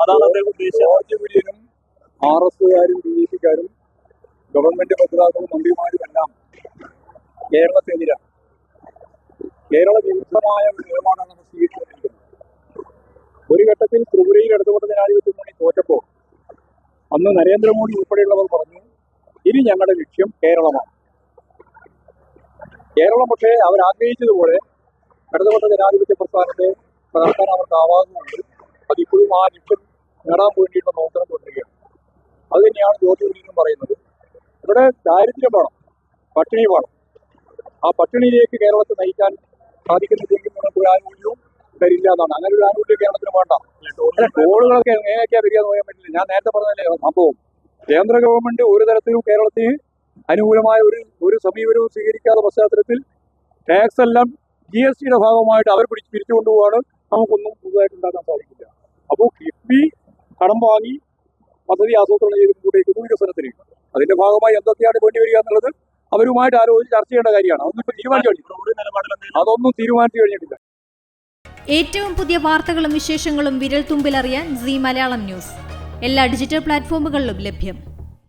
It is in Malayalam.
അതാണ് അദ്ദേഹം ഉദ്ദേശിച്ചത് ആർ എസുകാരും ബി ജെ പിക്കാരും ഗവൺമെന്റ് പദ്ധതാക്കളും മന്ത്രിമാരും എല്ലാം കേരളത്തിനെതിരാണ് കേരള വിരുദ്ധമായ ഒരു നിയമമാണ് നമ്മൾ സ്വീകരിച്ചുകൊണ്ടിരിക്കുന്നത്. ഒരു ഘട്ടത്തിൽ ത്രിപുരയിൽ ഇടതുപക്ഷ ജനാധിപത്യ മുന്നണി തോറ്റപ്പോൾ അന്ന് നരേന്ദ്രമോദി ഉൾപ്പെടെയുള്ളവർ പറഞ്ഞു ഇനി ഞങ്ങളുടെ ലക്ഷ്യം കേരളമാണ്. കേരളം പക്ഷേ അവർ ആഗ്രഹിച്ചതുപോലെ ഇടതുപക്ഷ ജനാധിപത്യ പ്രസ്ഥാനത്തെ തകർക്കാൻ ആവാകുന്നുണ്ട് അതിപ്പോഴും ആ ലക്ഷ്യം നേടാൻ വേണ്ടിയിട്ടുള്ള പ്രവർത്തനം തുടരുകയാണ് അത് തന്നെയാണ് ജ്യോതിർലിംഗം പറയുന്നത്. ഇവിടെ ദാരിദ്ര്യം വേണം പട്ടിണി വേണം. ആ പട്ടിണിയിലേക്ക് കേരളത്തെ നയിക്കാൻ സാധിക്കുന്നില്ലെങ്കിൽ നമുക്ക് ഒരു ആനുകൂല്യവും തരില്ല എന്നാണ്. അങ്ങനെ ഒരു ആനുകൂല്യം കേരളത്തിന് വേണ്ട. ടോളുകളൊക്കെ എങ്ങനെയൊക്കെയാ വരിക എന്ന് പറയാൻ പറ്റില്ല. ഞാൻ നേരത്തെ പറഞ്ഞതല്ലേ സംഭവം. കേന്ദ്ര ഗവൺമെന്റ് ഒരു തരത്തിലും കേരളത്തിന് അനുകൂലമായ ഒരു ഒരു സമീപനവും സ്വീകരിക്കാത്ത പശ്ചാത്തലത്തിൽ ടാക്സ് എല്ലാം ജി എസ് ടിയുടെ ഭാഗമായിട്ട് അവർ പിടിച്ച് പിരിച്ചു കൊണ്ടുപോവാണ് നമുക്കൊന്നും പുതുതായിട്ട് ഉണ്ടാക്കാൻ സാധിക്കില്ല. കടം വാങ്ങി പദ്ധതി ആസൂത്രണം ചെയ്ത് കൂടിയിരിക്കുന്നു വികസനത്തിന് അതിന്റെ ഭാഗമായി എന്തൊക്കെയാണ് വേണ്ടി വരിക എന്നുള്ളത് അവരുമായിട്ട് ആലോചിച്ച് ചർച്ച ചെയ്യേണ്ട കാര്യമാണ്. അതൊന്നും ഇപ്പൊ തീരുമാനിച്ചു അതൊന്നും തീരുമാനിച്ചു കഴിഞ്ഞിട്ടില്ല. ഏറ്റവും പുതിയ വാർത്തകളും വിശേഷങ്ങളും വിരൽ തുമ്പിലറിയാൻ സി മലയാളം ന്യൂസ്. എല്ലാ ഡിജിറ്റൽ പ്ലാറ്റ്ഫോമുകളിലും ലഭ്യം.